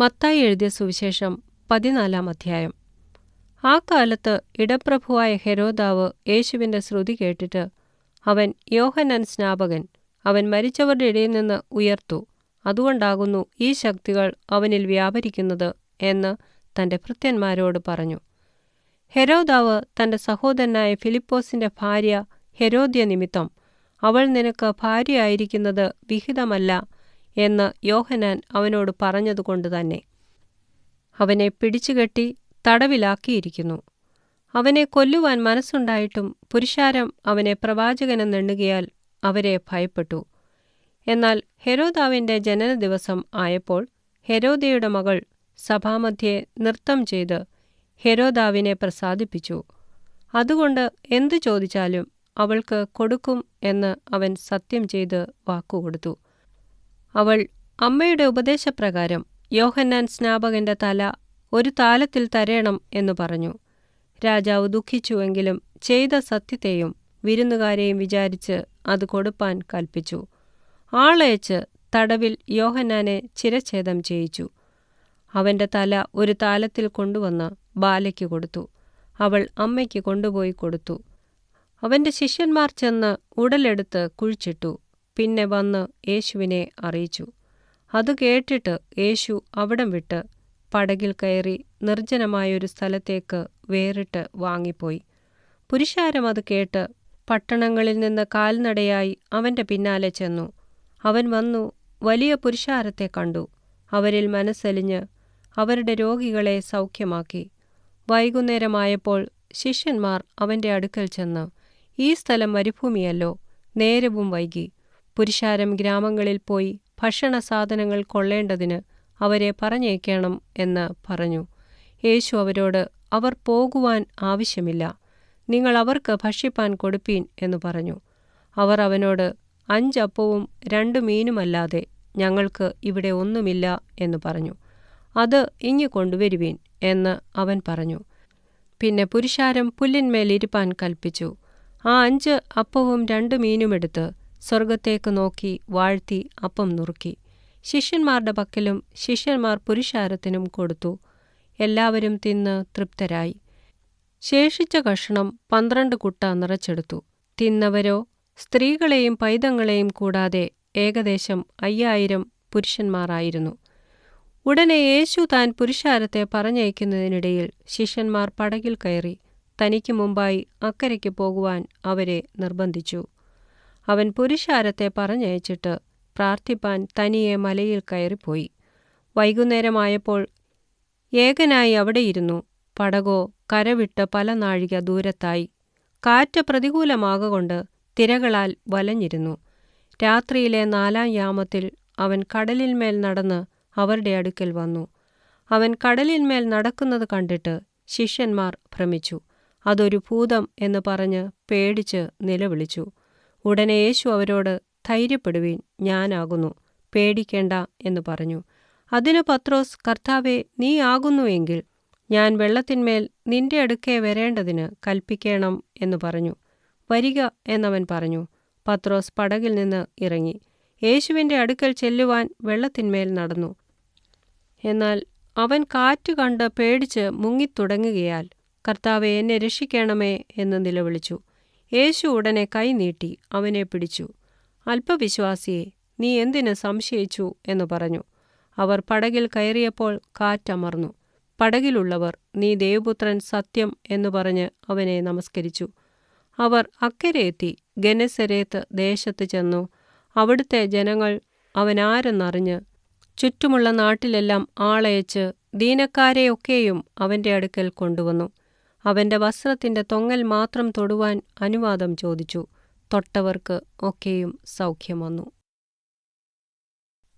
മത്തായി എഴുതിയ സുവിശേഷം പതിനാലാം അധ്യായം. ആ കാലത്ത് ഇടപ്രഭുവായ ഹെരോദാവ് യേശുവിന്റെ ശ്രുതി കേട്ടിട്ട് അവൻ യോഹനൻ സ്നാപകൻ അവൻ മരിച്ചവരുടെ ഇടയിൽ നിന്ന് ഉയർത്തു. അതുകൊണ്ടാകുന്നു ഈ ശക്തികൾ അവനിൽ വ്യാപരിക്കുന്നത് എന്ന് തന്റെ ഭൃത്യന്മാരോട് പറഞ്ഞു. ഹെരോദാവ് തന്റെ സഹോദരനായ ഫിലിപ്പോസിന്റെ ഭാര്യ ഹെരോദ്യ നിമിത്തം അവൾ നിനക്ക് ഭാര്യയായിരിക്കുന്നത് വിഹിതമല്ല എന്ന് യോഹനാൻ അവനോട് പറഞ്ഞതുകൊണ്ട് തന്നെ. അവനെ പിടിച്ചുകെട്ടി തടവിലാക്കിയിരിക്കുന്നു. അവനെ കൊല്ലുവാൻ മനസ്സുണ്ടായിട്ടും പുരുഷാരം അവനെ പ്രവാചകനെന്നെണ്ണുകയാൽ അവരെ ഭയപ്പെട്ടു. എന്നാൽ ഹെരോദാവിന്റെ ജനന ദിവസം ആയപ്പോൾ ഹെരോദയുടെ മകൾ സഭാമധ്യേ നൃത്തം ചെയ്ത് ഹെരോദാവിനെ പ്രസാദിപ്പിച്ചു. അതുകൊണ്ട് എന്തു ചോദിച്ചാലും അവൾക്ക് കൊടുക്കും എന്ന് അവൻ സത്യം ചെയ്ത് വാക്കുകൊടുത്തു. അവൾ അമ്മയുടെ ഉപദേശപ്രകാരം യോഹന്നാൻ സ്നാപകന്റെ തല ഒരു താലത്തിൽ തരേണം എന്ന് പറഞ്ഞു. രാജാവ് ദുഃഖിച്ചുവെങ്കിലും ചെയ്ത സത്യത്തെയും വിരുന്നുകാരെയും വിചാരിച്ച് അത് കൊടുപ്പാൻ കൽപ്പിച്ചു. ആളയച്ച് തടവിൽ യോഹന്നാനെ ചിരച്ഛേദം ചെയ്യിച്ചു. അവന്റെ തല ഒരു താലത്തിൽ കൊണ്ടുവന്ന് ബാലയ്ക്ക് കൊടുത്തു. അവൾ അമ്മയ്ക്ക് കൊണ്ടുപോയി കൊടുത്തു. അവന്റെ ശിഷ്യന്മാർ ചെന്ന് ഉടലെടുത്ത് കുഴിച്ചിട്ടു. പിന്നെ വന്ന് യേശുവിനെ അറിയിച്ചു. അത് കേട്ടിട്ട് യേശു അവിടം വിട്ട് പടകിൽ കയറി നിർജനമായൊരു സ്ഥലത്തേക്ക് വേറിട്ട് വാങ്ങിപ്പോയി. പുരുഷാരം അത് കേട്ട് പട്ടണങ്ങളിൽ നിന്ന് കാൽനടയായി അവന്റെ പിന്നാലെ ചെന്നു. അവൻ വന്നു വലിയ പുരുഷാരത്തെ കണ്ടു. അവരിൽ മനസ്സലിഞ്ഞ് അവരുടെ രോഗികളെ സൗഖ്യമാക്കി. വൈകുന്നേരമായപ്പോൾ ശിഷ്യന്മാർ അവന്റെ അടുക്കൽ ചെന്ന് ഈ സ്ഥലം മരുഭൂമിയല്ലോ നേരവും വൈകി. പുരുഷാരം ഗ്രാമങ്ങളിൽ പോയി ഭക്ഷണ സാധനങ്ങൾ കൊള്ളേണ്ടതിന് അവരെ പറഞ്ഞേക്കണം എന്ന് പറഞ്ഞു. യേശു അവരോട് അവർ പോകുവാൻ ആവശ്യമില്ല. നിങ്ങൾ അവർക്ക് ഭക്ഷിപ്പാൻ കൊടുപ്പീൻ എന്നു പറഞ്ഞു. അവർ അവനോട് അഞ്ചപ്പവും രണ്ടു മീനുമല്ലാതെ ഞങ്ങൾക്ക് ഇവിടെ ഒന്നുമില്ല എന്ന് പറഞ്ഞു. അത് ഇങ്ങു കൊണ്ടുവരുവീൻ എന്ന് അവൻ പറഞ്ഞു. പിന്നെ പുരുഷാരം പുല്ലിന്മേൽ ഇരിപ്പാൻ കൽപ്പിച്ചു. ആ അഞ്ച് അപ്പവും രണ്ടു മീനുമെടുത്ത് സ്വർഗത്തേക്ക് നോക്കി വാഴ്ത്തി അപ്പം നുറുക്കി. ശിഷ്യന്മാരുടെ പക്കലും ശിഷ്യന്മാർ പുരുഷാരത്തിനും കൊടുത്തു. എല്ലാവരും തിന്ന് തൃപ്തരായി. ശേഷിച്ച കഷണം പന്ത്രണ്ട് കുട്ട നിറച്ചെടുത്തു. തിന്നവരോ? സ്ത്രീകളെയും പൈതങ്ങളെയും കൂടാതെ ഏകദേശം അയ്യായിരം പുരുഷന്മാരായിരുന്നു. ഉടനെ യേശു താൻ പുരുഷാരത്തെ പറഞ്ഞയക്കുന്നതിനിടയിൽ ശിഷ്യന്മാർ പടകിൽ കയറി തനിക്ക് മുമ്പായി അക്കരയ്ക്ക് പോകുവാൻ അവരെ നിർബന്ധിച്ചു. അവൻ പുരുഷാരത്തെ പറഞ്ഞയച്ചിട്ട് പ്രാർത്ഥിപ്പാൻ തനിയെ മലയിൽ കയറിപ്പോയി. വൈകുന്നേരമായപ്പോൾ ഏകനായി അവിടെയിരുന്നു. പടകോ കരവിട്ട് പല നാഴിക ദൂരത്തായി. കാറ്റ് പ്രതികൂലമാകൊണ്ട് തിരകളാൽ വലഞ്ഞിരുന്നു. രാത്രിയിലെ നാലാം യാമത്തിൽ അവൻ കടലിന്മേൽ നടന്ന് അവരുടെ അടുക്കൽ വന്നു. അവൻ കടലിന്മേൽ നടക്കുന്നത് കണ്ടിട്ട് ശിഷ്യന്മാർ ഭ്രമിച്ചു. അതൊരു ഭൂതം എന്ന് പറഞ്ഞ് പേടിച്ച് നിലവിളിച്ചു. ഉടനെ യേശു അവരോട് ധൈര്യപ്പെടുവീൻ ഞാനാകുന്നു പേടിക്കേണ്ട എന്ന് പറഞ്ഞു. അതിന് പത്രോസ് കർത്താവെ നീ ആകുന്നുവെങ്കിൽ ഞാൻ വെള്ളത്തിന്മേൽ നിന്റെ അടുക്കെ വരേണ്ടതിന് കൽപ്പിക്കണം എന്ന് പറഞ്ഞു. വരിക എന്നവൻ പറഞ്ഞു. പത്രോസ് പടകിൽ നിന്ന് ഇറങ്ങി. യേശുവിന്റെ അടുക്കൽ ചെല്ലുവാൻ വെള്ളത്തിന്മേൽ നടന്നു. എന്നാൽ അവൻ കാറ്റ് കണ്ട് പേടിച്ച് മുങ്ങിത്തുടങ്ങുകയാൽ കർത്താവെ എന്നെ രക്ഷിക്കണമേ എന്ന് നിലവിളിച്ചു. യേശു ഉടനെ കൈ നീട്ടി അവനെ പിടിച്ചു. അല്പവിശ്വാസിയെ നീ എന്തിന് സംശയിച്ചു? എന്ന് പറഞ്ഞു. അവർ പടകിൽ കയറിയപ്പോൾ കാറ്റമർന്നു. പടകിലുള്ളവർ നീ ദേവപുത്രൻ സത്യം എന്നു പറഞ്ഞ് അവനെ നമസ്കരിച്ചു. അവർ അക്കരെ എത്തി ഗനസരേത്ത് ദേശത്ത് ചെന്നു. അവിടുത്തെ ജനങ്ങൾ അവനാരെന്നറിഞ്ഞ് ചുറ്റുമുള്ള നാട്ടിലെല്ലാം ആളയച്ച് ദീനക്കാരെയൊക്കെയും അവന്റെ അടുക്കൽ കൊണ്ടുവന്നു. അവന്റെ വസ്ത്രത്തിന്റെ തൊങ്ങൽ മാത്രം തൊടുവാൻ അനുവാദം ചോദിച്ചു. തൊട്ടവർക്ക് ഒക്കെയും സൗഖ്യം വന്നു.